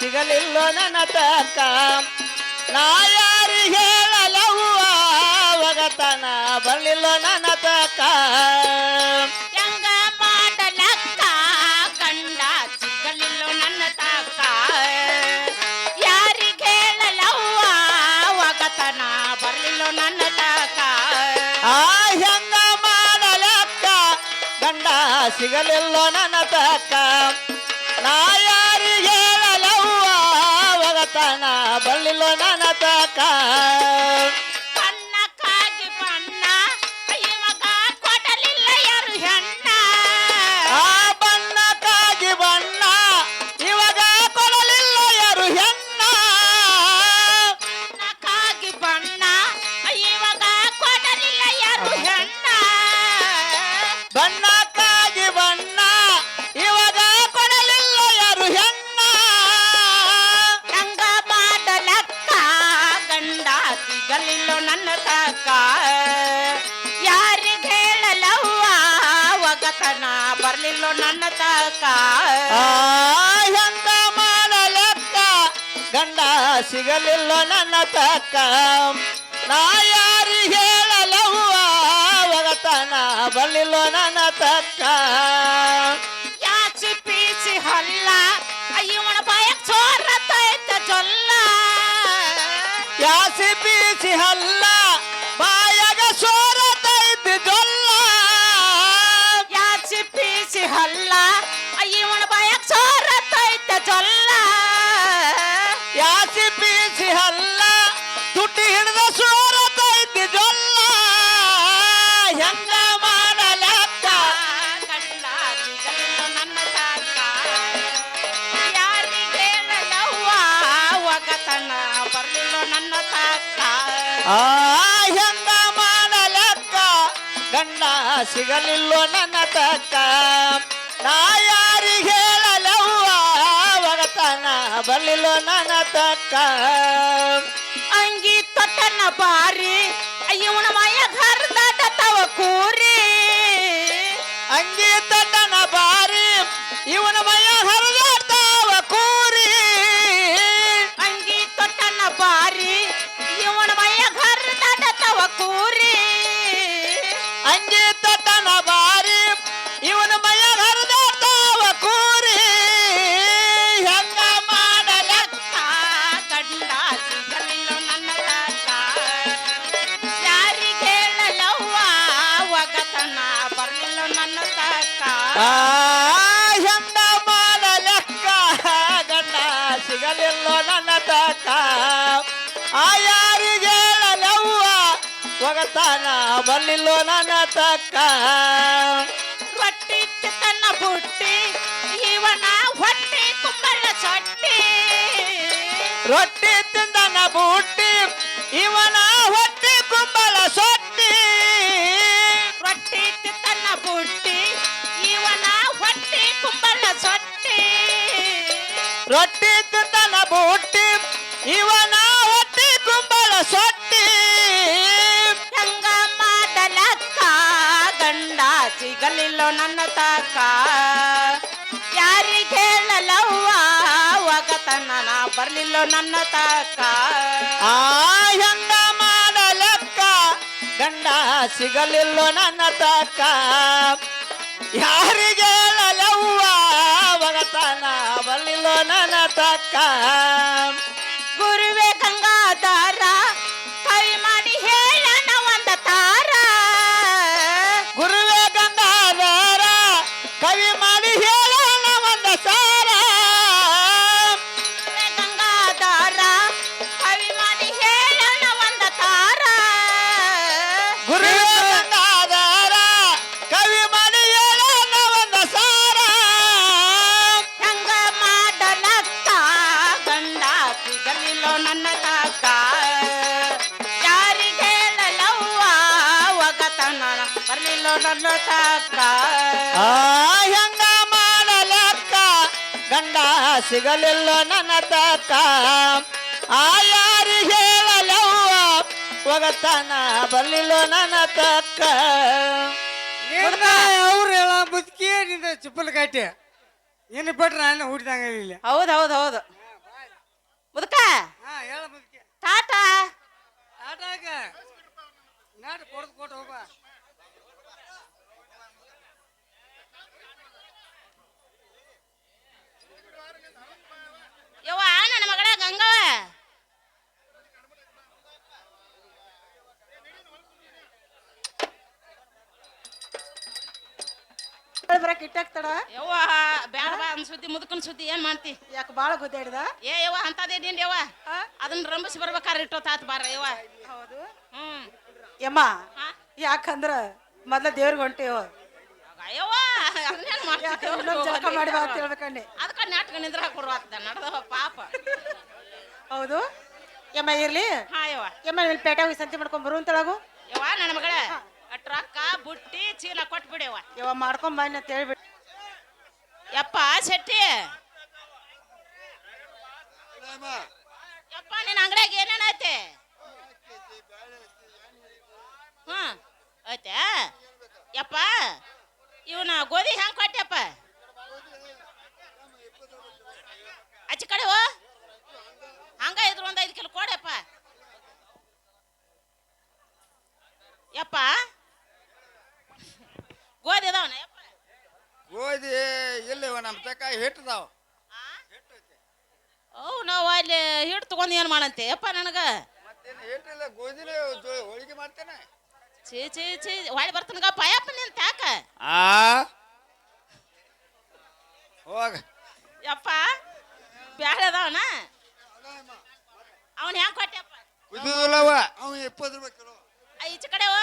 ಸಿಗಲಿಲ್ಲ ನನ್ನ ತಕ್ಕ. ನಾ ಯಾರಿಗೆ ಹೇಳಲವ್ವ ಒಗತನ ಬರಲಿಲ್ಲ ನನ್ನ ತಕ್ಕ. ಹೆಂಗ ಮಾಡಲಕ್ಕ ಗಂಡ ಸಿಗಲಿಲ್ಲ ನನ್ನ ತಾಕ ಯಾರಿಗೆ ಹೇಳಲವ್ವ ಒಗತನ ಬರ್ಲಿಲ್ಲ ನನ್ನ ತಾಕ ಆ ಹೆಂಗ ಮಾಡಲಕ್ಕ? ಗಂಡ ಸಿಗಲಿಲ್ಲ ನನ್ನ ತಕ್ಕ. ನಾ ಯಾರಿಗೆ ಹೇಳಲವ್ವ ಒಗತನ ಬಳ್ಳಿಲೋ ನನ್ನ ತಕ್ಕ ಯಾಸಿ ಬೀಸಿ ಹಲ್ಲ ಬಾಯಾಗ ಸೋರತೈತಿ ಜೊಲ್ಲ. ಯಾಚಿ ಪೀಚಿ ಹಲ್ಲ ಇವನ ಬಾಯಾಗ ಚೋರ ತೈತ ಜೊಲ್ಲ. ಆ ಹೆಂಗ ಮಾಡಲಕ್ಕ ಗಂಡ ಸಿಗಲಿಲ್ಲ ನನ್ನ ತಕ್ಕ. ನಾ ಯಾರಿಗೆ ಹೇಳಲವ್ವ? ಒಗತನ ಬರಲಿಲ್ಲ ನನ್ನ ತಕ್ಕ. ಅಂಗಿ ತೊಟ್ಟನ ಬಾರಿ ಇವನ ಮಯ ಹರ್ದಾಟ ತವ ಕೂರಿ. ಅಂಗಿ ತಟ್ಟನ ಬಾರಿ ಇವನ ಮಯ ಹರಿದಾಡ್ತಾವ ಒಗತಾನ ಬರಲಿಲ್ಲ ನನ್ನ ತಕ್ಕ? ರೊಟ್ಟಿ ತನ್ನ ಬುಟ್ಟಿ ಇವನ ಹೊಟ್ಟೆ ಕುಂಬಳ ಸೊಟ್ಟಿ. ರೊಟ್ಟಿ ತಿಂದನ ಬುಟ್ಟಿ ಇವನ ಹೊಟ್ಟಿ ಕುಂಬಳ ಸೊಟ್ಟಿ. ರೊಟ್ಟಿ ತನ್ನ ಬುಟ್ಟಿ ಇವನ ಹೊಟ್ಟೆ ಕುಂಬಳ ಸೊಟ್ಟಿ. ರೊಟ್ಟಿ ಬರ್ಲಿಲ್ಲ ನನ್ನ ತಕ್ಕ. ಆ ಹೆಂಗ ಮಾಡಲೆಕ್ಕ? ಗಂಡ ಸಿಗಲಿಲ್ಲ ನನ್ನ ತಕ್ಕ. ಯಾರಿಗೆ ಹೇಳಲವ್ವ? ಒಗತನ ಬರ್ಲಿಲ್ಲ ನನ್ನ ತಕ್ಕ. ಗುರುವೆ ಸಿಗಲಿಲ್ಲ ನನ್ನ ತಕ್ಕ ಆ ಯಾರಿಗೆ ಹೇಳಲವ್ವ? ಒಗತನ ಬರಲಿಲ್ಲ ನನ್ನ ತಕ್ಕ ಅವ್ರು ಹೇಳ ಮುದುಕಿ ನಿಂದ ಚುಪ್ಪಲ್ ಕಟ್ಟಿ ಏನು ಬಿಟ್ರೆ ನಾನು ಹುಟ್ಟಿದಂಗ ಇಲ್ಲ. ಹೌದು ಹೌದು ಹೌದು. ಹೇಳ ಮುದುಕಿ. ಟಾಟಾ ಆಟಾಕ ನಾಟ್ ಕೊಡ್ದು ಕೊಟ್ಟು ಹೋಗ ಯವ್ವ ನನ್ನ ಮಗಳ ಗಂಗವ ಬರಕ್ ಇಟ್ಟಾಕ್ತಾಡ ಯವ್ವ ಬ್ಯಾಡ ಬಾ ಅನ್ ಸುದ್ದಿ ಮುದುಕನ್ ಸುದ್ದಿ ಏನ್ ಮಾಡ್ತಿ? ಯಾಕೆ ಬಾಳ ಗುದ್ದಾಡಿದ ಏ ಯವ್ವ ಅಂತದೇನೇನ್ ಯವ್ವ? ಅದನ್ನ ರಂಬಿಸಿ ಬರ್ಬೇಕಾರೆ ಇಟ್ಟೋತಾತ್ ಬಾರ ಯವ್ವ. ಹೌದು. ಹ್ಮ್. ಯಮ್ಮ ಯಾಕಂದ್ರ ಮೊದ್ಲ ದೇವ್ರಿಗೆ ಹೊಂಟೇವ ಯವ್ವ ಅದನ್ನೇನ್ ಜಳಕ ಮಾಡಿ ಬಾ ಅಂತ ಹೇಳ್ಬೇಕಂಡೆ ಅದಕ್ಕ ನಾಟಕ ನಿಂದ್ರ ಹಾಕೊಡ್ವಾಗ್ತ ನಡೆದವ ಪಾಪ. ಹೌದು? ಯಮ್ಮ ಇರ್ಲಿ? ಹಾ ಯವ್ವ. ಯಮ್ಮ ಇಲ್ಲಿ ಪೇಟೆ ಹೋಗಿ ಸಂತೆ ಮಾಡ್ಕೊಂಡ್ ಬರುವಂತಳಗು ಯವ್ವ ನನ್ನ ಮಗಳ ಟ್ರಕ್ಕ ಬುಟ್ಟಿ ಚೀಲ ಕೊಟ್ಬಿಡ್ಯವ ಯವ್ವ. ಮಾಡ್ಕೊಂಡ್ ಬನ್ನಿ ಅಂತ ಹೇಳ್ಬಿಟ್ಟು ಯಪ್ಪ ಶೆಟ್ಟಿ. ಯಪ್ಪ ನಿನ್ನ ಅಂಗಡಿಯಾಗ ಏನೇನ್ ಐತೆ? ಹ್ಮ್ ಐತೆ? ಯಪ್ಪ ಇವನ ಗೋಧಿ ಹೆಂಗೆ ಕೊಟ್ಟೆಪ್ಪ ಆಚೆ ಕಡೆ ಹೋ. ಹಂಗ ಇದ್ರು ಒಂದ್ ಐದು ಕಿಲೋ ಕೊಡಪ್ಪ ಯಪ್ಪ. ಗೋಧಿ ಅದಾವನ ಯಪ್ಪ? ಗೋಧಿ ಇಲ್ಲಿವ ನಮ್ಮ ತಕ ಹಿಟ್ಟದಾವ ಅವು ನಾವು ಅಲ್ಲಿ ಹಿಟ್ಟು ತಗೊಂಡು ಏನು ಮಾಡಂತೆ? ಯಪ್ಪ ನನಗೆ. ಮತ್ತೇನು ಹಿಟ್ಟಿಲ್ಲ ಗೋಧಿನೇ ಹೋಳಿಗೆ ಮಾಡ್ತೇನೆ. ಚೀ ಚೀ ಚೀ ಹೊಳಿ ಬರ್ತನಗ ಪಾಯಪ್ಪ ನಿನ್ ತಾಕ ಆ ಹೋಗ ಯಪ್ಪ ಬ್ಯಾಡ ಅದಾವನ ಅವನ್ ಹೆಂಗ್ ಕೊಟ್ಟೆಪ್ಪ ಕುದಿದಿಲ್ಲವ ಅವ ಇಪ್ಪತ್ತು ರೂಪಾಯಿ ಕಿಲೋ ಆ, ಈಚೆ ಕಡೆ ಹೋ.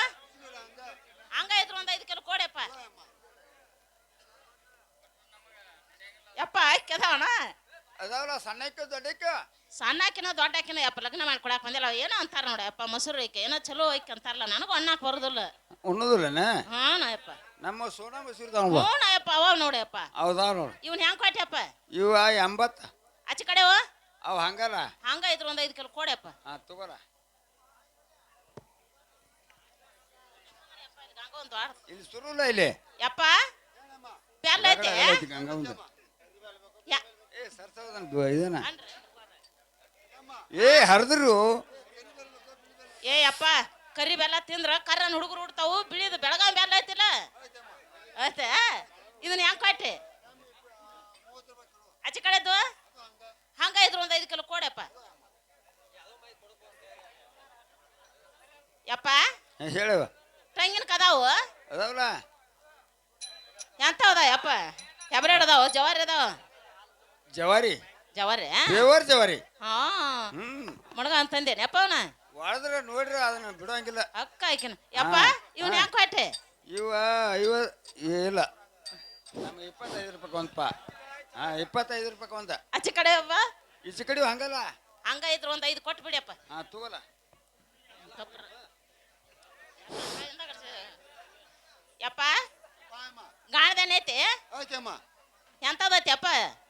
ಹಂಗ ಇದ್ರು ಒಂದ್ ಐದು ಕಿಲೋ ಕೊಡಪ್ಪ ಯಪ್ಪ ಅಕ್ಕಿ ಅದಾವನ ಅದಾವಲ್ಲ ಸಣ್ಣಕ್ಕೆ ದೊಡ್ಡಕ್ಕೆ? ಸಣ್ಣಕಿನ ದೊಡ್ಡಾಕಿನ ಯಪ್ಪ ಲಗ್ನ ಮಾಡಿ ಕೊಡಕ್ ಬಂದಿಲ್ಲ. ಏನೋ ಅಂತಾರ ನೋಡಿ ಯಪ್ಪ ಮೊಸರು ಐಕೆ ಏನೋ ಚಲೋ ಐಕೆ ಅಂತಾರಲ್ಲ ನನಗೂ ಅಣ್ಣಾಕ್ ಬರೋದಿಲ್ಲ. ಉಣ್ಣದಿಲ್ಲನ? ಹಾ ನಯಪ್ಪ ನಮ್ಮ ಸೋನಾ ಮಸೂರ್ದಾವ ಹ್ಞೂ ನಯಪ್ಪ ಅವ ನೋಡ್ಯಪ್ಪ ಹೌದಾ ನೋಡು. ಇವ್ನ ಹೆಂಗ್ ಕೊಟ್ಟೆಪ್ಪ ಇವ ಎಂಬತ್ತು. ಆಚೆ ಕಡೆ ಅವ ಅವ ಹಂಗಲ್ಲ ಹಂಗ ಇದ್ರ ಒಂದ್ ಐದು ಕಿಲೋ ಕೊಡಪ್ಪ ಹಾ ತಗೋರ. ಇಲ್ಲ ಇಲ್ಲಿ ಸುರುಲ್ಲ ಇಲ್ಲಿ. ಯಪ್ಪ ಪ್ಯಾಲ್ ಐತೆ ಗಂಗಾ ಒಂದು. ಇದನ್ನ. ಏ ಹರಿದ್ರು. ಏ ಅಪ್ಪ ಕರಿ ಬೆಲ್ಲ ತಿಂದ್ರ ಕರ್ರನ್ ಹುಡುಗರು ಹುಡ್ತಾವು ಬಿಳಿದು ಬೆಳಗಾವಿ ಬೆಲ್ಲ ಐತಿಲ್ಲ? ಐತೆ ಇದನ್ನ ಹೆಂಗ್ ಕೊಟ್ಟೆ? ಆಚೆ ಕಡೆದು? ಹಂಗ ಇದ್ರು ಒಂದ್ ಐದು ಕಿಲೋ ಕೊಡಪ್ಪ ಯಪ್ಪ ಹೇಳುವ ತೆಂಗಿನ ಕದಾವು ಅದಾವಲ್ಲ ಎಂತ ಅದಾವ ಯಪ್ಪ? ಹೆಬ್ರೇಡ್ ಅದಾವ ಜವಾರಿ ಅದಾವ? ಜವಾರಿ. ಜವಾರಿ ಪೇವರ್ ಜವಾರಿ. ಹಾ. ಹ್ಮ್. ಮಣಗ ಅಂತಂದೇನೆ ಅಪ್ಪ ಅವನ? ಒಳದ್ರೆ ನೋಡ್ರಿ ಅದನ್ನ ಬಿಡೋಂಗಿಲ್ಲ. ಅಕ್ಕ ಆಯ್ಕೆನ. ಯಪ್ಪ ಇವನ್ ಯಾಕೆ ಕೊಟ್ಟೆ ಇವ ಇವ ಇಲ್ಲ. ನಮ್ಗೆ ಇಪ್ಪತ್ತೈದು ರೂಪಾಯಿ ಒಂದಪ್ಪ ಹಾ ಇಪ್ಪತ್ತೈದು ರೂಪಾಯಿ ಒಂದ ಆಚೆ ಕಡೆ ಅಪ್ಪ ಈಚೆ ಕಡೆ ಹಂಗಲ್ಲ. ಹಂಗ ಇದ್ರ ಒಂದ್ ಐದು ಕೊಟ್ಟು ಬಿಡಿಯಪ್ಪ. ಹಾ ತಗೋಲ್ಲ. ಯಪ್ಪ ಗಾಣದೇನೈತಿ ಆಯ್ತಮ್ಮ. ಎಂತದೈತಿ ಅಪ್ಪ ಅಮ್ಮ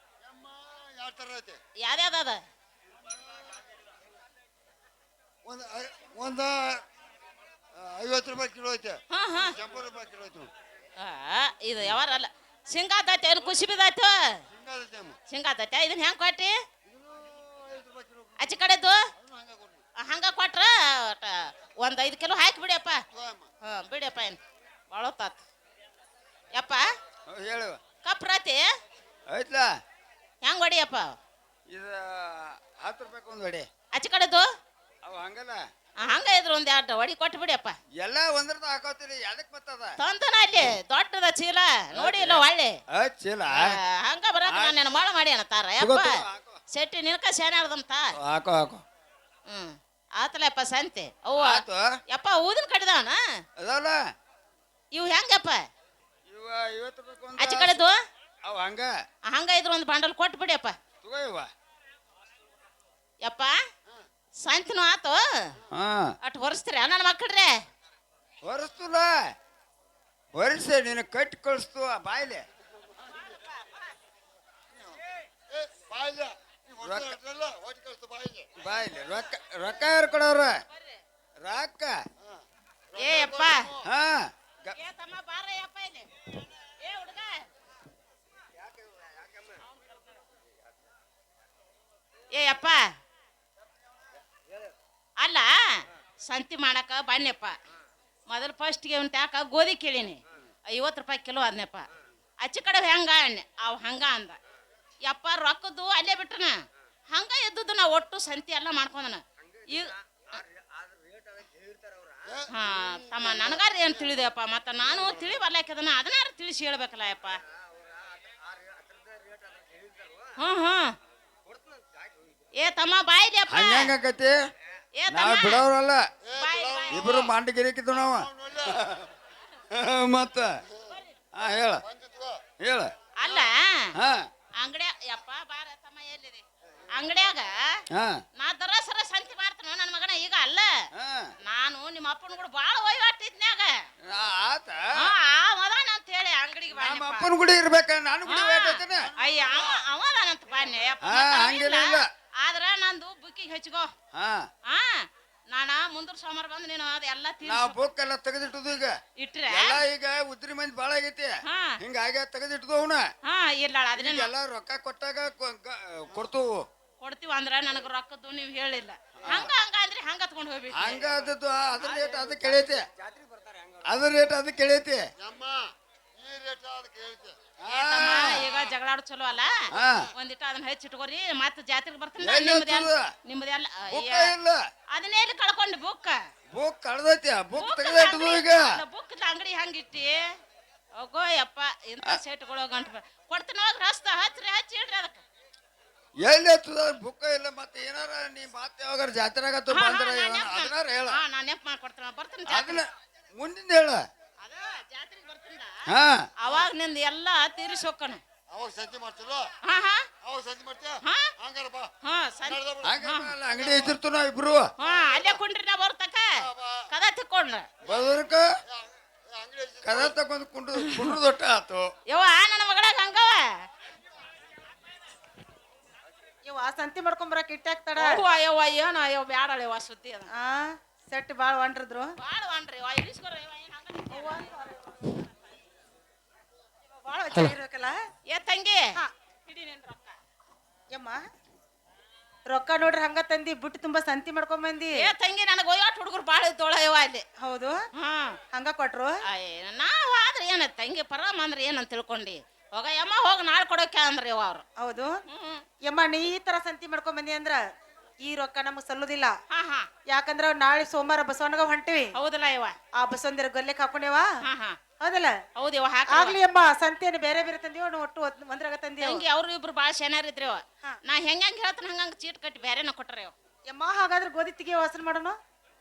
ಯಾವ ಥರ ಐತೆ? ಯಾವ್ಯಾವ್ದದ ಒಂದು ಒಂದು ಐವತ್ತು ರೂಪಾಯಿ ಕಿಲೋ ಐತೆ. ಹಾ ಹಾ. ಎಂಬತ್ತು ರೂಪಾಯಿ ಕಿಲೋ ಐತೆ. ಆ, ಇದು ಯಾವಾರ ಅಲ್ಲ. ಶೇಂಗಾತೈತಿ ಏನು ಖುಷಿ ಬಿದ್ದಾಯ್ತು? ಹಿಂಗಾದೈತೆ ಅಮ್ಮ ಇದನ್ನ ಹೆಂಗ್ ಕೊಟ್ಟಿ? ಇದೂ ಐವತ್ತು ರೂಪಾಯಿ ಕಿಲೋ ಆಚೆ ಕಡೆದು ಅದನ್ನು ಹಂಗೆ ಕೊಡ್ರಿ ಹಂಗ ಕೊಟ್ರ ಒಟ್ಟ ಒಂದ್ ಐದು ಕಿಲೋ ಹಾಕಿ ಬಿಡಿಯಪ್ಪ. ತಗೋಯಮ್ಮ. ಹಾ ಬಿಡಿಯಪ್ಪ ಏನು? ಭಾಳ ಹೊತ್ತಾತು ಯಪ್ಪ ಹೇಳುವ ಕಪ್ರಾತಿ ಆಯ್ತಲ್ಲ ಹೆಂಗ್ ಹೊಡಿಯಪ್ಪ? ಇದು ಹತ್ತು ರೂಪಾಯಿ ಒಂದು ಹೊಡಿ. ಆಚೆ ಕಡೆದು? ಅವು ಹಂಗಲ್ಲ. ಆ, ಹಂಗ ಇದ್ರು ಒಂದ್ ಎರಡು ಹೊಡಿ ಕೊಟ್ಟು ಬಿಡಿಯಪ್ಪ. ಎಲ್ಲ ಒಂದ್ರದ ಹಾಕೋತೀರಿ ಅದಕ್ಕೆ ಬರ್ತದ ತಂತನ ಅಲ್ಲಿ ದೊಡ್ಡದ ಚೀಲ. ನೋಡಿ ಇಲ್ಲ ಒಳ್ಳೆ. ಚೀಲ? ಹಂಗ ಬರಕ ನಾನು ನಿನ್ನ ಮಾಡ ಮಾಡಿ ಅನ್ನತಾರ ಯಪ್ಪ. ತಗೋ, ಹಾಕೋ. ಶೆಟ್ಟಿ ನಿನಕ ಶಾನೆ ಆಡ್ದಂತ ಹಾಕೋ ಹಾಕೋ. ಹ್ಮ್. ಆತಲಪ್ಪ ಸಂತೆ. ಅವ್ವ ಆತು. ಯಪ್ಪ ಊದಿನ ಕಡಿದವನ ಇವ್ ಇವು ಹೆಂಗಪ್ಪ? ಇವ ಐವತ್ತು ರೂಪಾಯಿ ಆಚೆ ಒಂದು ಕಡೆದು? ಅವು ಹಂಗ? ಹಂಗ ಇದ್ರ ಒಂದು ಬಾಂಡಲ್ ಕೊಟ್ಟು ಬಿಡಿಯಪ್ಪ. ತಗೋ ಇವ. ಯಪ್ಪ ಸಂತಿನೂ ಆತು. ಹಾ. ಅಟ್ ಹೊರಸ್ತೀರ ನನ್ನ ಮಕ್ಕಳ್ರೆ? ಹೊರಸ್ತಲ್ಲ. ಹೊರಿಸಿ ನೀನು ಕಟ್ಟಿ ಕಳಿಸ್ತು ಆ ಬಾಯ್ಲೆ. ರೊಕ್ಕ- ಹೊಟ್ಟೆ ಕಳಿಸ್ತು ಬಾಯಿಗೆ ಬಾಯ್ಲೆ ರೊಕ್ಕ ರೊಕ್ಕ ಯಾರು ಕೊಡೋರ? ರೊಕ್ಕ. ಏ ಯಪ್ಪ. ಹಾ. ಏ ತಮ್ಮ ಬಾರ ಯಪ್ಪ ಇಲ್ಲಿ ಏ ಹುಡುಗ ಏ, ಅಪ್ಪ. ಅಲ್ಲ, ಸಂತಿ ಮಾಡಕ ಬನ್ಯಪ್ಪ ಮೊದಲು ಫಸ್ಟ್ಗೆ ಅವ್ನ ಟ್ಯಾಕ ಗೋಧಿ ಕೇಳೀನಿ. ಐವತ್ತು ರೂಪಾಯಿ ಕಿಲೋ ಅದನ್ನಪ್ಪ ಅಚ್ಚು ಕಡೆ ಹೆಂಗ ಅಣ್ಣೆ? ಅವ್ ಹಂಗ ಅಂದ. ಯಪ್ಪ, ರೊಕ್ಕದ್ದು ಅಲ್ಲೇ ಬಿಟ್ರನ? ಹಂಗ ಎದ್ದದ್ದು ನಾ ಒಟ್ಟು ಸಂತಿ ಎಲ್ಲ ಮಾಡ್ಕೊಂಡನ. ಈಗ ಹಾ, ತಮ್ಮ, ನನಗಾರ ಏನು ತಿಳಿದೆಯಪ್ಪ? ಮತ್ತ ನಾನು ತಿಳಿ ಬರ್ಲಾಕಿದನ ಅದನ್ನಾರು ತಿಳಿಸಿ ಹೇಳ್ಬೇಕಲ್ಲ ಯಪ್ಪ. ಹ್ಞೂ ಹ್ಮ್. ಏ ತಮ್ಮ ಬಾಯ್ಲಿಯಪ್ಪ ಹಂಗಂಗಕತಿ ಏ ನಾವ್ ತಮ್ಮ ಬಿಡೋರಲ್ಲ ಬಾಯ್ ಬಾಯ್ ಇಬ್ರು ಮಂಡಗಿರಿಕಿದ್ದು ನಾವ ಮತ್ತ ಹಾ ಹೇಳ ಬಂದಿದ್ವ ಹೇಳ ಅಲ್ಲ ಹಾ ಅಂಗಡ್ಯಾ ಯಪ್ಪ ಬಾರ ತಮ್ಮ ಎಲ್ಲಿದೆ ಅಂಗಡ್ಯಾಗ ಹಾ ನಾ ದರಸರ ಸಂತಿ ಮಾಡ್ತಾನ ನನ್ನ ಮಗನ ಈಗ ಅಲ್ಲ ಹಾ ನಾನು ನಿಮ್ಮ ಅಪ್ಪನ ಕೂಡ ಬಾಳ ವಹಿವಾಟಿದ್ನ್ಯಾಗ ಆ- ಆತ ಹಾ ಅವದಾನ ಅಂತ ಹೇಳಿ ಅಂಗಡಿಗೆ ನಮ್ಮ ಬಾನ್ಯಪ್ಪ ಅಪ್ಪನ ಗುಡಿ ಇರ್ಬೇಕ ನಾನು ಗುಡಿ ಬೇಕೈತೇನೆ ಅಯ್ಯ ಅವ ಅವದಾನಂತ ಬಾನ್ಯ ಯಪ್ಪ ಹಾ, ಮತ್ತ್ ಅವ್ನ್ ಹಂಗೇನಿಲ್ಲ. ಇಲ್ಲ. ಆದ್ರ ನಂದು ಬುಕ್ಕಿಗೆ ಹಚ್ಕೋ. ಹಾ. ಹಾ ನಾನ ಮುಂದ್ರ ಸೋಮವಾರ ಬಂದು ನೀನು ಅದೆಲ್ಲ ನಾವು ತೀರ್ಸು. ಬುಕ್ ಎಲ್ಲ ತೆಗೆದಿಟ್ಟದು ಈಗ. ಇಟ್ರೆ? ಎಲ್ಲ ಈಗ ಉದ್ರಿ ಮಂದಿ ಬಾಳ ಆಗೈತಿ. ಹಾ. ಹಿಂಗಾಗಿ ತೆಗೆದಿಟ್ಟದು ಅವನ. ಹಾ ಇಲ್ಲ ಅದನ್ನ ಎಲ್ಲ ರೊಕ್ಕ ಕೊಟ್ಟಾಗ ಕೊ- ಗ- ಕೊಡ್ತವು. ಕೊಡ್ತೀವಿ ಅಂದ್ರ ನನಗ ರೊಕ್ಕದ್ದು ನೀವು ಹೇಳಿಲ್ಲ. ಹಂಗ ಹಂಗ ಅಂದ್ರೆ ಹಂಗ ತಗೊಂಡ್ ಹೋಗಿ ಹಂಗ ಅದದ್ದು ಅದ್ರ ರೇಟ್ ಅದು ಕೆಳೈತಿ. ಅದ್ರ ರೇಟ್ ಅದು ಕೆಳೈತಿ. ಅಮ್ಮ ಈ ರೇಟ್ ಅದಕ್ಕೆ ಹೇಳ್ತೆ ಏ ತಮ್ಮ, ಈಗ ಜಗಳಾಡೋ ಚಲೋ ಅಲ್ಲ? ಹಾ ಒಂದಿಟ್ಟು ಅದನ್ನ ಹೆಚ್ಚಿಟ್ಕೋರಿ ಮತ್ತೆ ಜಾತ್ರೆಗೆ ಬರ್ತೀನಿ ಎಲ್ಲಿ ಎಲ್ಲ ನಿಮ್ಮದೆಲ್ಲ ಬುಕ್ಕ ಇಲ್ಲ. ಅದನ್ನೇ ಎಲ್ಲಿ ಕಳ್ಕೊಂಡು ಬುಕ್ ಬುಕ್ ಕಳ್ದೈತಿ ಬುಕ್ ಈಗ ಬುಕ್ ಅಂಗಡಿ ಹಂಗಿಟ್ಟಿ? ಹೋಗೋ ಯಪ್ಪ ಇಂಥ ಸೆಟ್ಗಳು ಗಂಟು ಕೊಡ್ತೀನಿ ಹೋಗಿ ರಸ್ತ ಹಚ್ರಿ ಹಚ್ಚಿ ಇಡ್ರಿ ಅದಕ್ಕೆ. ಎಲ್ಲಿ ಹತ್ತದ ಬುಕ್ಕ ಇಲ್ಲ ಮತ್ತೆ ಏನಾರ ನೀ ಮಾತು ಯಾವಾಗಾರ ಜಾತ್ರೆಗತ್ತು ಬಂದ್ರ ಅದನ್ನಾರ ಹೇಳ. ಹಾ ನಾನು ನೆಪ್ ಮಾಡ್ಕೊಡ್ತೀನಿ ಬರ್ತೀನಿ ಅದನ್ನ ಮುಂದಿನ ಹೇಳ. ಹಾ. ಅವಾಗ ನಿಂದ ಎಲ್ಲ ತೀರಿಸಿ ಹೋಕ್ಕಣ. ಅವಾಗ ಸಂತಿ ಮಾಡ್ತಿಲ್ಲ ಹಾ ಹಾ. ಅವಾಗ ಸಂತಿ ಮಾಡ್ತೀಯ? ಹಾ. ಹಂಗಾರ ಬಾ. ಹಾ ಸರಿ ಅಂಗಡಿ ಇದ್ದಿರ್ತು ನಾವ್ ಇಬ್ರು. ಹಾ ಅಲ್ಲೇ ಕುಂಡ್ರಿ ನಾ ಬರ್ತಕ. ಕದ ತಿಕ್ಕೊಂಡ್ರ. ಬದರ್ಕ? ಕದ ತಕೊಂಡ್ ಕುಂಡ್ರ ಕುಂಡ್ರ ದೊಡ್ಡ ಆತು. ಯವ್ವ ನನ್ನ ಮಗಳ ಹಂಗವ? ಯವ್ವ ಸಂತಿ ಮಾಡ್ಕೊಂಬರಕ್ ಇಟ್ಟಾಕ್ತಾಡ ಅವ್ವ ಯವ್ವ ಏನೋ ಅಯ್ಯೋ ಬ್ಯಾಡಳ ಯವ್ವ ಸುದ್ದಿ ಅದ. ಆ ಸೆಟ್ ಬಾಳ ಹೊಂಟ್ರಿದ್ರು ಬಾಳ ವಂಡ್ರಿ ಯವ್ವ ಇಳಿಸ್ಕೊರ ಯವ್ವ ಏನ್ ಹಂಗ ಬಾಳ ಚೆನ್ನಾಗಿರ್ಬೇಕಲ್ಲ ಏ ತಂಗಿ. ಹಾ. ಹಿಡಿ ನಿನ್ ರೊಕ್ಕ? ಯಮ್ಮ ರೊಕ್ಕ ನೋಡ್ರಿ ಹಂಗ ತಂದಿ ಬಿಟ್ಟು ತುಂಬಾ ಸಂತಿ ಮಾಡ್ಕೊಂಡ್ ಬಂದಿ. ಏ ತಂಗಿ ನನಗೆ ಒಯ್ಯಾಟ್ ಹುಡುಗರು ಬಾಳ ಇದ್ದೋಳ ಯವ್ವ ಅಲ್ಲಿ. ಹೌದು? ಹಾ ಹಂಗ ಕೊಟ್ರು? ಅಯ್ಯ ನಾವು ಆದ್ರೆ ಏನ ತಂಗಿ ಪರಮ ಅಂದ್ರೆ ಏನಂತ ತಿಳ್ಕೊಂಡಿ. ಹೋಗ ಯಮ್ಮ ಹೋಗಿ ನಾಳೆ ಕೊಡೋಕೆ ಅಂದ್ರೆ ಅವ್ರು. ಹೌದು? ಹ್ಮ್. ಯಮ್ಮ ನೀ ಈ ತರ ಸಂತಿ ಮಾಡ್ಕೊಂಡ್ ಬಂದಿ ಅಂದ್ರ ಈ ರೊಕ್ಕ ನಮಗ್ ಸಲ್ಲುದಿಲ್ಲ. ಹಾ ಹಾ. ಯಾಕಂದ್ರ ನಾಳೆ ಸೋಮವಾರ ಬಸವನಗ ಹೊಂಟಿವಿ. ಹೌದಲ್ಲ ಇವ ಆ ಬಸವಂದಿರ ಗೊಲ್ಲೆಕ್ ಹಾಕೊಂಡೇವಾ. ಹಾ ಹಾ. ಹೌದಲ್ಲ? ಹೌದು ಯವ್ವ ಹಾಕ ಆಗ್ಲಿ ಅಮ್ಮ ಸಂತೆಯನ್ನು ಬೇರೆ ಬೇರೆ ತಂದಿವ ಒಟ್ಟು ಒಂದ್- ಒಂದ್ರಾಗ ತಂದಿ ಹಂಗೆ ಅವ್ರು ಇಬ್ರು ಭಾಳ ಶೇನಾರ್ ಇದ್ರಿ ಹಾ. ನಾ ಹೆಂಗ್ ಹೆಂಗ್ ಹೇಳ್ತಾನ ಹಂಗ ಚೀಟ್ ಕಟ್ಟಿ ಬೇರೆನ ಕೊಟ್ರೆ ಯವ್ವ. ಯಮ್ಮ ಹಾಗಾದ್ರೆ ಗೋಧಿ ತೆಗಿಯೋ ವಾಸನ ಮಾಡೋಣ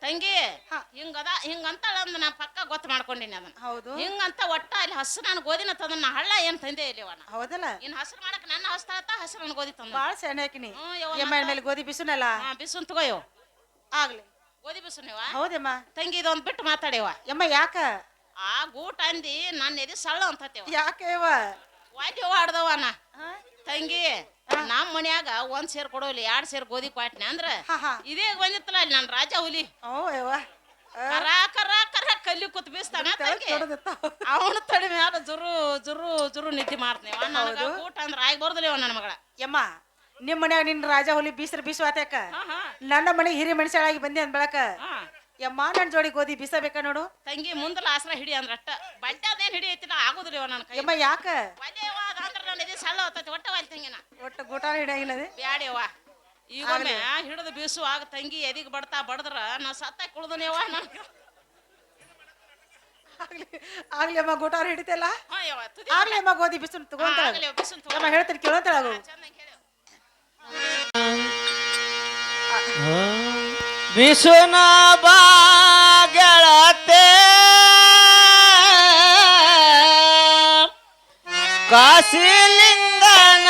ತಂಗಿ ಹಾ. ಹಿಂಗದ ಹಿಂಗಂತ ಅಂದ್ ನಾ ಪಕ್ಕ ಗೊತ್ತು ಮಾಡ್ಕೊಂಡಿನಿ ಅದನ್ನ. ಹೌದು. ಹಿಂಗಂತ ಒಟ್ಟ ಅಲ್ಲಿ ಹಸು ನಾನು ಗೋಧಿನ ನಾ ಹಳ್ಳ ಏನ್ ತಂದೆ ಇಲ್ಲಿ ನಾ. ಹೌದಲ್ಲ? ಇನ್ ಹಸ್ರು ಮಾಡಕ್ ನನ್ನ ಹಸ್ತಾತ ಹಸ್ರು ನನ್ ಗೋಧಿ ತಂದ. ಬಾಳ ಸೆಣೆ ಹಾಕಿನಿ ಹ್ಞೂ ಯವ್ವ ಯಮ್ಮ ಮೇಲೆ ಗೋಧಿ ಬಿಸುನಲ್ಲ? ಹಾ ಬಿಸುನ್ ತಗೋಯೋ ಆಗ್ಲಿ. ಗೋಧಿ ಬಿಸು ನೀವ ಹೌದಮ್ಮ. ತಂಗಿ ಇದೊಂದ್ ಬಿಟ್ಟು ಮಾತಾಡ್ಯವ ಯಮ್ಮ ಯಾಕ? ಆ ಗೂಟ ಅಂದಿ ನನ್ನ ಎದಿ ಸಳ್ಳ ಅಂತತೇವ ಯಾಕೆವ? ಯವ್ವ ವಾದ್ಯ ಆಡ್ದವ ನಾ ತಂಗಿ ನಮ್ಮ ಮನ್ಯಾಗ ಒಂದ್ ಸೇರ್ ಕೊಡೋಲಿ ಎರಡ್ ಸೇರ್ ಗೋಧಿ ಕೊಟ್ನೆ ಅಂದ್ರ. ಇದೇ ಬಂದಿತ್ತಲ್ಲ ಅಲ್ಲಿ ನನ್ ರಾಜ ಹುಲಿ. ಕರ ಕರ ಕರ ಕಲ್ಲಿ ಕುತ್ ಬೀಸ್ತಾನ. ಅವನು ತಡಿ ಮ್ಯಾಲ ಜುರು ಜುರು ಜುರು ನಿದ್ದೆ ಮಾಡ್ತೀವ ನನಗ ಊಟ ಅಂದ್ರ ಆಗಿ ಬರ್ದಲಿ ನನ್ನ ಮಗಳ. ಯಮ್ಮ ನಿಮ್ಮ ಮನ್ಯಾಗ ನಿನ್ ರಾಜ ಹುಲಿ ಬೀಸ್ರ ಬೀಸು ಆತ್ಯಾಕ ಹಾ ಹಾ. ನನ್ನ ಮನೆಗೆ ಹಿರಿ ಮನುಷ್ಯಳಾಗಿ ಬಂದೆ ಅಂದ್ ಬೆಳಕ ಯಮ್ಮ ನನ್ನ ಜೋಡಿ ಗೋಧಿ ಬಿಸಬೇಕಾ ನೋಡು? ತಂಗಿ ಮುಂದಲ ಆಸರ ಹಿಡಿ ಅಂದ್ರ ಅಟ್ಟ. ಬಟ್ಟೆ ಅದೇನ್ ಹಿಡಿ ನಾ ಆಗುದಿಲ್ಲ ನನ್ನ ಕೈ ಯಮ್ಮ ಯಾಕ? ಅದಂದ್ರ ನನ್ನ ಇದೆ ಸಣ್ಣ ಹೋತೈತಿ ಒಟ್ಟ ಒಲ್ ತಂಗಿನ ಒಟ್ಟು ಗೂಟಾನ ಹಿಡಿಯಾಗಿಲ್ಲ ಅದು? ಬ್ಯಾಡ್ಯವ್ವ ಈಗೊಮ್ಮೆ ಹಿಡಿದು ಬೀಸು ಆಗ ತಂಗಿ ಎದಿಗೆ ಬಡ್ತಾ ಬಡದ್ರ ನಾ ಸತ್ತ ಕುಳ್ದನೇವ ನನ್. ಆಗ್ಲಿ ಆಗ್ಲಿ ಅಮ್ಮ ಗುಟಾರ ಹಿಡಿತಲ್ಲ? ಹಾ ಯವ್ವ ತುದಿ ಆಗ್ಲಿ ಅಮ್ಮ ಗೋಧಿ ಬಿಸು ತಗೊಂತ ಆಗ್ಲಿ ಬಿಸು ತಗೋ. ಯಮ್ಮ ಹೇಳ್ತೀನಿ ಕೇಳೋಂತಳ ಚೆನ್ನಾಗಿ ಹೇಳು. ವಿಸುನ ಬಾಗಳತೆ ಕಾಶಿಲಿಂಗನ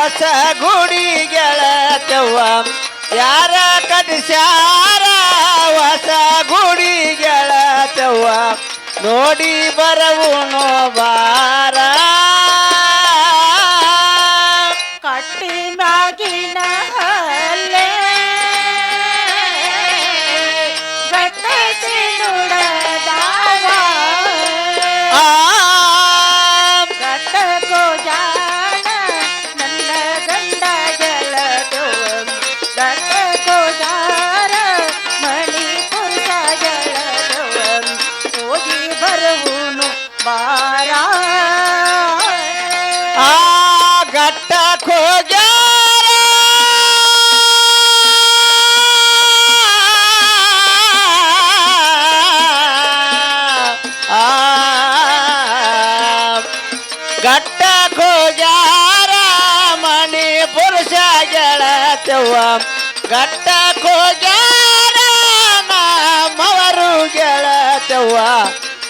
ಹೊಸ ಗುಡಿಗಳ ಯಾರ ಕದಿಸ್ಯಾರ ಹೊಸ ಗುಡಿಗಳ ನೋಡಿ ಬರವು ನೋ ಬಾ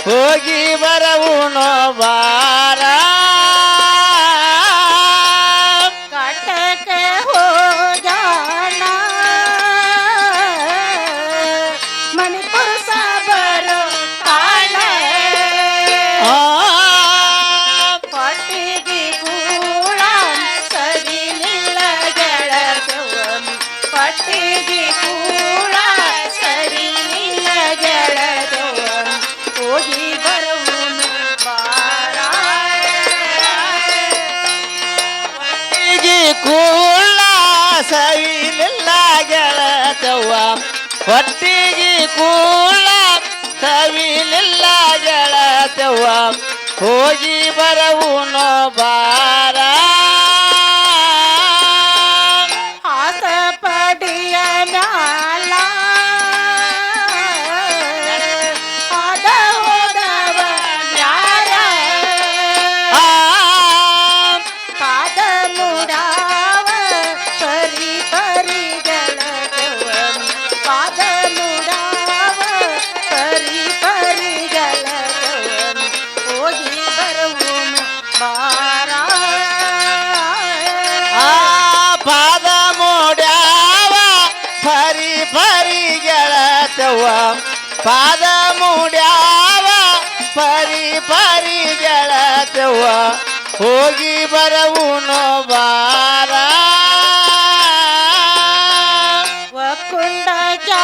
ಹೋಗಿ ಬರವು ಬಾ ಯವ್ವ ಹೋಗಿ ಬರವು ಬಾರ ಒಕ್ಕುಂಡ ಜಾ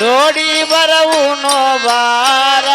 દોડી બરવું નો બાર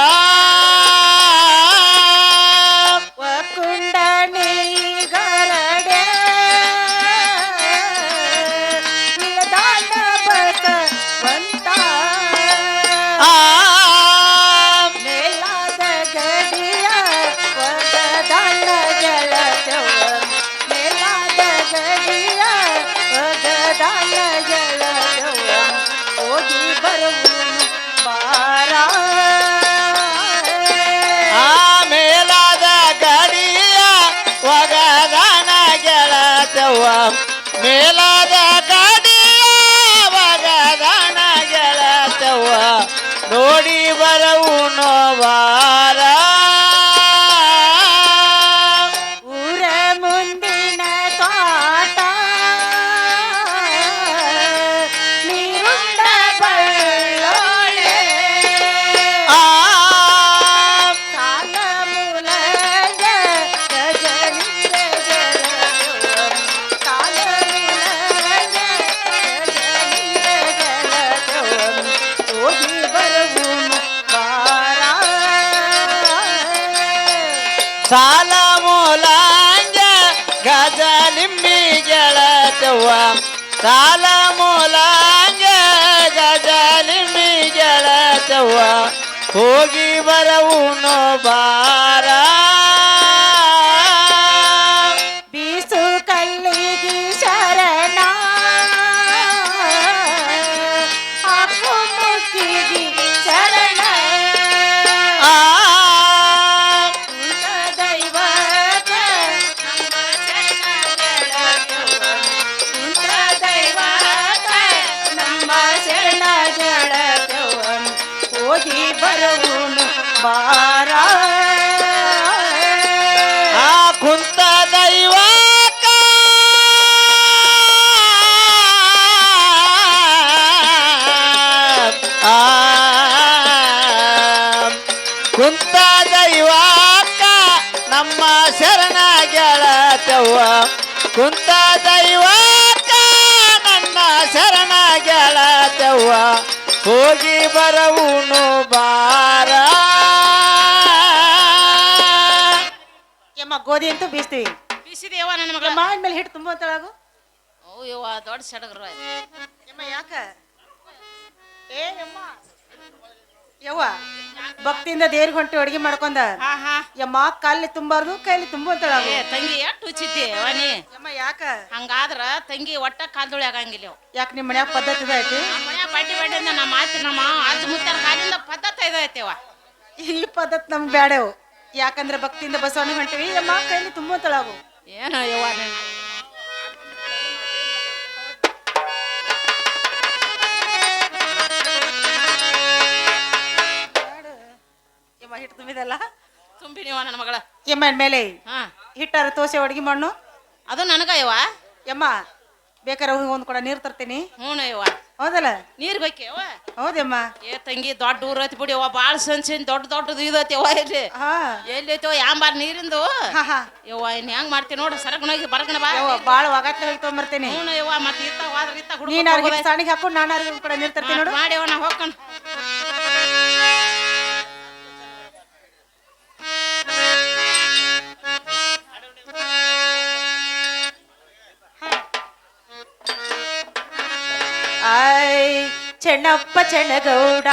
ಸಾಲ ಮೂಲಾಂಜ ಗಜಲಿ ಗೆಳತವ್ವ ಹೋಗಿ ಬರವು ಬಾರ ಆ ಕುಂತ ದೈವ ಕುಂತ ದೈವಕ್ಕ ನಮ್ಮ ಶರಣ ಗೆಳತವ್ವ. ಕುಂತ ದೈವಕ್ಕ ನನ್ನ ಶರಣ ಗೆಳತವ್ವ. ಹೋಗಿ ಬರವುನು ಬಾರ ಗೋಧಿ ಅಂತೂ ಬೀಸ್ತೀವಿ. ಯವ್ವ ನನ್ನ ಮಗಳ. ಮಾವಿನ ಮೇಲೆ ಹಿಟ್ಟು ತುಂಬ ಅಂತಳಾಗು ಓ ಯವ್ವ ದೊಡ್ಡ ಸಡಗರು ಆಯ್ತು ಯಮ್ಮ ಯಾಕ? ಏ ಯಮ್ಮ ಯವ್ವ ಭಕ್ತಿಯಿಂದ ದೇವ್ರಿಗೆ ಹೊಂಟಿ ಅಡುಗೆ ಮಾಡ್ಕೊಂಡ. ಹಾ ಹಾ. ಯಮ್ಮ ಕಾಲಿ ತುಂಬಾರ್ದು ಕೈಲಿ ತುಂಬ ಅಂತಳಾಗು ಏ ತಂಗಿ ಎಷ್ಟು ಹುಚ್ಚಿದ್ದೆ ನೀ? ಯಮ್ಮ ಯಾಕ? ಹಂಗಾದ್ರ ತಂಗಿ ಒಟ್ಟ ಕಾಲ್ದೊಳಿ ಆಗಂಗಿಲ್ಲ ಯಾಕ ಯಾಕೆ ನಿಮ್ಮ ಮನ್ಯಾಗ ಪದ್ಧತಿ ಐತಿ ನಮ್ಮ ಮನ್ಯಾಗ ಬಡ್ಡಿ ಬಡ್ಡಿಯಿಂದ ನಮ್ಮ ಮಾತಿ ನಮ್ಮ ಅಜ್ಜ ಮುತ್ತಾರ ಕಾಲಿಂದ ಪದ್ಧತಿ ಇದೈತೆವ ಈ ಪದ್ಧತಿ ನಮ್ಗೆ ಬ್ಯಾಡೆವು. ಯಾಕಂದ್ರೆ ಭಕ್ತಿಯಿಂದ ಬಸವಣ್ಣ ಹೊಂಟಿವಿ ಯಮ್ಮ ಕೈಯಲ್ಲಿ ತುಂಬ ತಳಾಗು ಏನೋ ಯವ್ವ ಯಮ್ಮ ಹಿಟ್ಟು ತುಂಬಿದಲ್ಲ ತುಂಬಿ ನೀವ ನನ್ನ ಮಗಳ. ಯಮ್ಮ ಮೇಲೆ ಹಾ. ಹಿಟ್ಟಾರ ತೋಸೆ ಅಡಿಗೆ ಮಣ್ಣು. ಅದು ನನಗ ಯವ್ವ. ಯಮ್ಮ ಬೇಕಾರೆ ಹೋಗಿ ಒಂದು ಕೂಡ ನೀರು ತರ್ತೀನಿ. ಹ್ಞೂ ಯವ್ವ ಹೌದಲ್ಲ? ನೀರ್ ಬೇಕೇವ ಹೌದಮ್ಮ. ಏ ತಂಗಿ ದೊಡ್ಡ ಊರ್ ಐತಿ ಬಿಡಿ ಯವ್ವ ಭಾಳ ಸಂಚಿನ ದೊಡ್ಡ ದೊಡ್ಡದು ಇದೈತಿ ಯವ್ವ ಇಲ್ಲಿ. ಹಾ. ಎಲ್ಲಿ ಐತೋ ಯಾಂಬಾರ್ ನೀರಿಂದು? ಹಾ ಹಾ. ಯವ್ವ ಇನ್ ಹೆಂಗ್ ಮಾಡ್ತೀನಿ ನೋಡು ಸರಗನೋಗಿ ಬರಗನ ಬಾ. ಯವ್ವ ಬಾಳ ಒಗಾತ್ಲೆ ಹೋಗಿ ತೊಗೊಂಬರ್ತೀನಿ. ಹ್ಞೂ ಯವ್ವ ಮತ್ತೆ ಇತ್ತ ಹೋದ್ರ ಇತ್ತ ನೀನ್ ಅವ್ರಿಗೆ ಸಣ್ಣಗೆ ಹಾಕೊಂಡು ನಾನು ಅವ್ರಿಗೆ ಒಂದು ಕೂಡ ನೀರು ತರ್ತೀನಿ ನೋಡು. ಮಾಡಿ ಯವ್ವ ನಾ ಹೋಗ್ಕಣ. ಚೆನ್ನಪ್ಪ ಚೆನ್ನಗೌಡ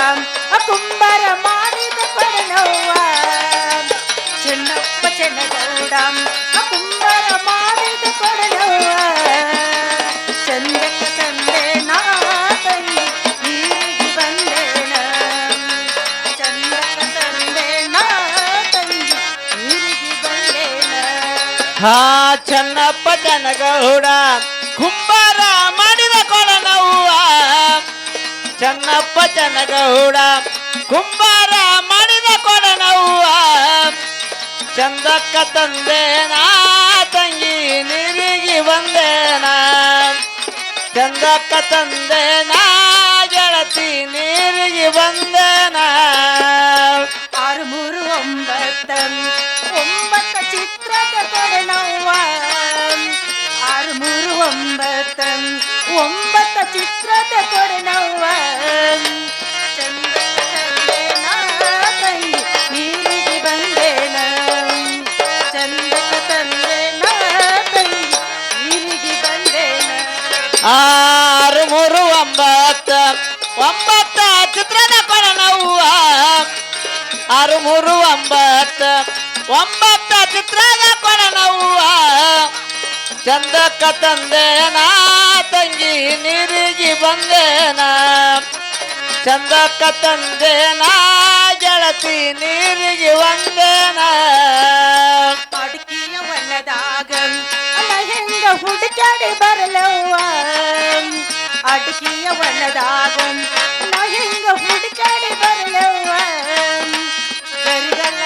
ಕುಂಬರ ಮಾಡಿದ ಪಡನವ್ವ ಚೆನ್ನಪ್ಪ ಚೆನ್ನಗೌಡ ಕುಂಬರ ಮಾಡಿದ ಪಡನವ್ವ ಚಂದಕ್ಕೆ ತಂದೆ ನಾ ತಂದೆ, ನೀರಿಗೆ ಬಂದೇನ. ಚಂದಕ್ಕೆ ತಂದೆ ನಾ ತಂದೆ, ನೀರಿಗೆ ಬಂದೇನ. ಹಾ, ಚೆನ್ನಪ್ಪ ಚೆನ್ನಗೌಡ, ಕುಂಬರ ಮಾಡಿದ ಕೊಳನವ್ವ ಚೆನ್ನಪ್ಪ ಜನಗೌಡ ಕುಂಬಾರ ಮಾಡಿದ ಕೊಳನವ್ವ ಚಂದಕ್ಕ ತಂದೇನ ತಂಗಿ ನೀರಿಗೆ ಬಂದೇನ ಚಂದಕ್ಕ ತಂದೇನ ಗೆಳತಿ ನೀರಿಗೆ ಬಂದೇನ ಆರು ಮೂರು ಒಂಬತ್ತ ಒಂಬತ್ತ ಚಿತ್ರದ ಕೊಡನವ್ವ ಆರು ಮೂರು ಒಂಬತ್ತ ಒಂಬತ್ತ ಚಿತ್ರದ ಕೊಡನವ್ವ ಆರು ಮೂರು ಒಂಬತ್ತ ಒಂಬತ್ತ ಚಿತ್ರದ ಕೊಡನವ್ವ ಆರು ಮೂರು ಒಂಬತ್ತ ಒಂಬತ್ತ ಚಿತ್ರದ ಕೊಡನವ್ವ ಚಂದಕ್ಕ ತಂದೇನ ತಂಗಿ ನೀರಿಗೆ ಬಂದೇನ ಚಂದಕ್ಕ ತಂದೇನ ಗೆಳತಿ ನೀರಿಗೆ ಒಂದೇನ ಅಡಿಕೆಯ ಹೊಲದಾಗ ಅಲ್ಲ ಹೆಂಗ ಹುಡುಕಾಡಿ ಬರಲವ್ವ. ಅಡ್ಕಿಯ ಒಣದಾಗ ನಾ ಹೆಂಗ ಹುಡುಕಾಡಿ ಬರಲವ್ವ. ಗರಿಗಲ್ಲ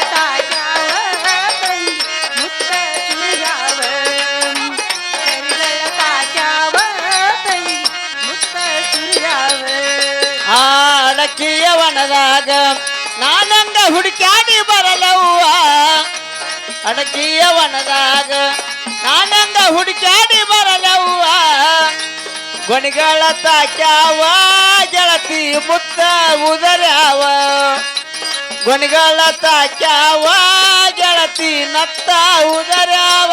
ತಂಗಿ ಮುತ್ತ ಸುರಿಯಾವ ಗರಿಗಲ್ಲ ತಂಗಿ ಮುತ್ತ ಸುರಿಯಾವ ಆ ಅಡಕಿಯ ವನದಾಗ ನಾನಂಗ ಹುಡುಕಾಡಿ ಬರಲವ್ವ. ಅಡಕಿಯ ವನದಾಗ ನಾನಂಗ ಹುಡುಕ್ಯಾಡಿ ಬರಲವ್ವ ಗೊಣಿಗಳ ತಾಕ್ಯಾವ ಗೆಳತಿ ಮುತ್ತ ಉದರ್ಯಾವ ಗೊಣಿಗಳ ತಾಕ್ಯಾವ ಗೆಳತಿ ನತ್ತ ಉದರ್ಯಾವ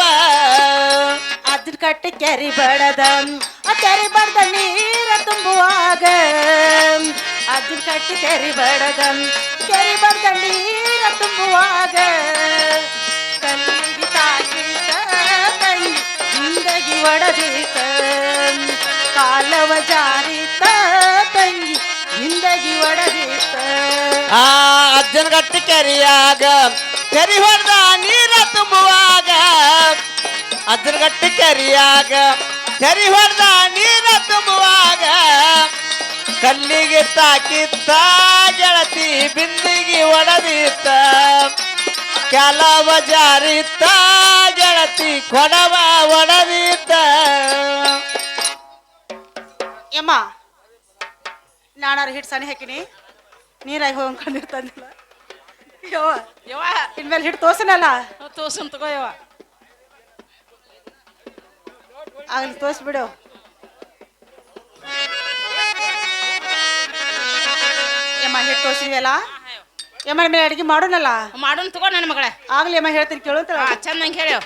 ಅದ್ರ ಕಟ್ಟಿ ಕೆರಿ ಬಡದ ಆ ಕೆರಿ ಬಡ್ದ ನೀರ ತುಂಬುವಾಗ ಅದ್ರ ಕಟ್ಟಿ ಕೆರಿ ಬಡದ ಕೆರಿ ಬಡ್ದ ನೀರ ತುಂಬುವಾಗ ಕಲ್ಲಿಗೆ ತಾಕಿತ ತಂಗಿ ಹಿಂದಗಿ ಒಡದೀತ ಕಾಲವ ಜಾರಿತ ತಂಗಿ ಹಿಂದಗಿ ಒಡದೀತ ಆ ಅಜ್ಜನ ಗಟ್ಟಿ ಕೆರಿಯಾಗ, ಕೆರಿ ಹೊಡೆದ ನೀರ ತುಂಬುವಾಗ ಅಜ್ಜನ ಗಟ್ಟಿ ಕೆರಿಯಾಗ, ಕೆರಿ ಹೊಡೆದ ನೀರ ತುಂಬುವಾಗ, ಕಲ್ಲಿಗೆ ತಾಕಿತ್ತ ಗೆಳತಿ ಬಿಂದಿಗೆ ಒಡದಿತ್ತ. ಕೆಲವ ಜಾರಿತ್ತ ಗೆಳತಿ ಕೊಡವ ಒಡದಿತ್ತ ಯಮ್ಮ ನಾನಾರ ಹಿಟ್ಟು ಸನಿ ಹಾಕಿನಿ. ನೀರಾಗಿ ಹೋಗಿ ಯವ್ವ ಯವ್ವ. ಇನ್ಮೇಲೆ ಹಿಟ್ಟು ತೋಸನಲ್ಲ ತೋರ್ಸನ್ ತಗೋ ಯವ್ವ. ಆಗ್ಲಿ ತೋರಿಸ್ಬಿಡು. ಯಮ್ಮ ಹಿಟ್ಟು ತೋರಿಸಿದ್ವಲ್ಲ ಯಮ್ಮ ಮೇಲೆ ಅಡಿಗೆ ಮಾಡೋಣಲ್ಲ ಮಾಡೋನ್ ತಗೋ ನನ್ನ ಮಗಳೇ. ಆಗ್ಲಿ ಅಮ್ಮ ಹೇಳ್ತೀನಿ ಕೇಳು ಹಾ ಚಂದಂಗೆ ಹೇಳು